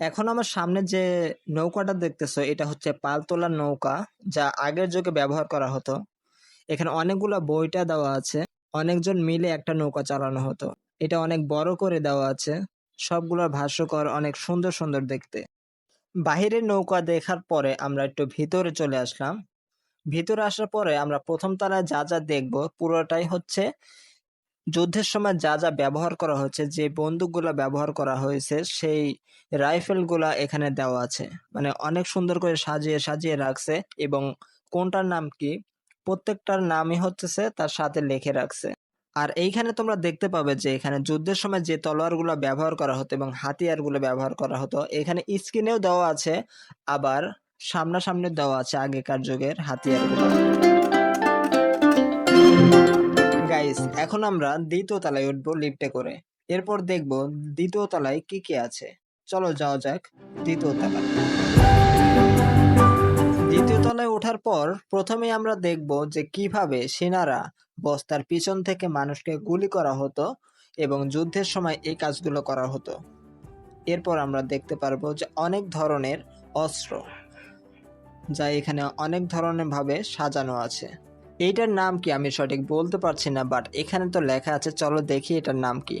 এখন আমার সামনে যে নৌকাটা দেখতেছো, এটা হচ্ছে পালতোলার নৌকা, যা আগের যুগে ব্যবহার করা হতো। এখানে অনেকগুলো বইটা দেওয়া আছে, অনেকজন মিলে একটা নৌকা চালানো হতো। এটা অনেক বড় করে দেওয়া আছে, সবগুলোর ভাষ্যকর অনেক সুন্দর সুন্দর দেখতে। বাহিরের নৌকা দেখার পরে আমরা একটু ভিতরে চলে আসলাম। ভিতরে আসার পরে আমরা প্রথম তলায় যা যা দেখব, পুরোটাই হচ্ছে যুদ্ধের সময় যা যা ব্যবহার করা হচ্ছে যে বন্দুকগুলো ব্যবহার করা হয়েছে, সেই রাইফেলগুলা এখানে দেওয়া আছে। মানে অনেক সুন্দর করে সাজিয়ে সাজিয়ে রাখছে এবং কোনটার নাম কি? প্রত্যেকটার নামই হচ্ছে তার সাথে লিখে রাখছে। আর এইখানে তোমরা দেখতে পাবে যে এখানে যুদ্ধের সময় যে তলোয়ারগুলো ব্যবহার করা হতো এবং হাতিয়ারগুলো ব্যবহার করা হতো, এখানে স্ক্রিনেও দেওয়া আছে, আবার সামনাসামনি দেওয়া আছে আগেকার যুগের হাতিয়ারগুলো। গাইস এখন আমরা দ্বিতীয় তলায় উঠবো লিফটে করে। এরপর দেখব দ্বিতীয় তলায় কি কি আছে। চলো যাওয়া যাক দ্বিতীয় তলায়। দ্বিতীয় তলায় ওঠার পর প্রথমে আমরা দেখব যে কীভাবে সেনারা বস্তার পিছন থেকে মানুষকে গুলি করা হতো এবং যুদ্ধের সময় এই কাজগুলো করা হতো। এরপর আমরা দেখতে পারব যে অনেক ধরনের অস্ত্র যা এখানে অনেক ধরনের ভাবে সাজানো আছে। এইটার নাম কি? আমি সঠিক বলতে পারছি না বাট এখানে তো লেখা আছে, চলো দেখি এটার নাম কি।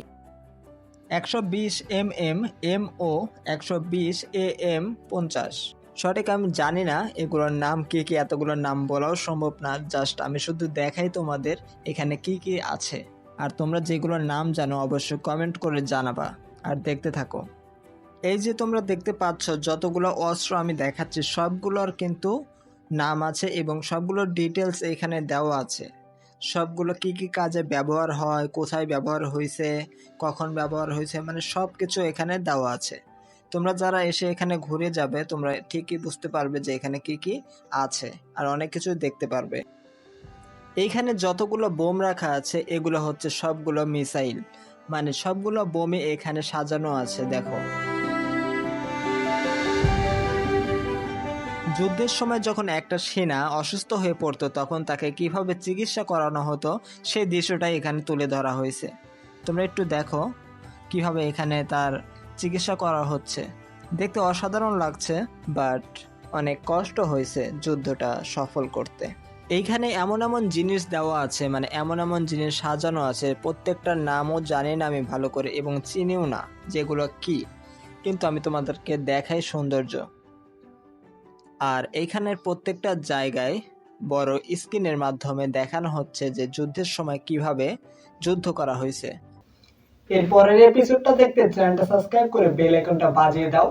একশো বিশ এম এম এম ও একশো বিশ এ এম পঞ্চাশ। সঠিক আমি জানি না এগুলোর নাম কি কি এতগুলোর নাম বলাও সম্ভব না জাস্ট আমি শুধু দেখাই তোমাদের এখানে কি কি আছে। আর তোমরা যেগুলোর নাম জানো অবশ্যই কমেন্ট করে জানাবা, আর দেখতে থাকো। এই যে তোমরা দেখতে পাচ্ছ, যতগুলো অস্ত্র আমি দেখাচ্ছি, সবগুলোর কিন্তু নাম আছে এবং সবগুলোর ডিটেলস এখানে দেওয়া আছে। সবগুলো কি কি কাজে ব্যবহার হয়, কোথায় ব্যবহার হয়েছে কখন ব্যবহার হয়েছে মানে সব কিছু এখানে দেওয়া আছে। তোমরা যারা এসে এখানে ঘুরে যাবে, তোমরা ঠিকই বুঝতে পারবে যে এখানে কি কি আছে আর অনেক কিছু দেখতে পারবে। এইখানে যতগুলো বোম রাখা আছে, এগুলো হচ্ছে সবগুলো মিসাইল। মানে সবগুলো বোমে এখানে সাজানো আছে, দেখো। যুদ্ধের সময় যখন একটা সেনা অসুস্থ হয়ে পড়তো, তখন তাকে কীভাবে চিকিৎসা করানো হতো সেই দৃশ্যটাই এখানে তুলে ধরা হয়েছে। তোমরা একটু দেখো কীভাবে এখানে তার চিকিৎসা করা হচ্ছে। দেখতে অসাধারণ লাগছে, বাট অনেক কষ্ট হয়েছে যুদ্ধটা সফল করতে। এইখানে এমন এমন জিনিস দেওয়া আছে মানে এমন এমন জিনিস সাজানো আছে প্রত্যেকটার নামও জানি না আমি ভালো করে এবং চিনিও না যেগুলো কি। কিন্তু আমি তোমাদেরকে দেখাই সৌন্দর্য। আর এইখানের প্রত্যেকটা জায়গায় বড় স্ক্রিনের মাধ্যমে দেখানো হচ্ছে যে যুদ্ধের সময় কীভাবে যুদ্ধ করা হয়েছে। এরপরের এপিসোডটা দেখতে চ্যানেলটা সাবস্ক্রাইব করে বেল আইকনটা বাজিয়ে দাও।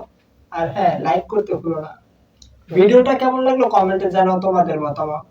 আর হ্যাঁ লাইক করতে ভুলো না। ভিডিওটা কেমন লাগল কমেন্টে জানাও তোমাদের মতামত।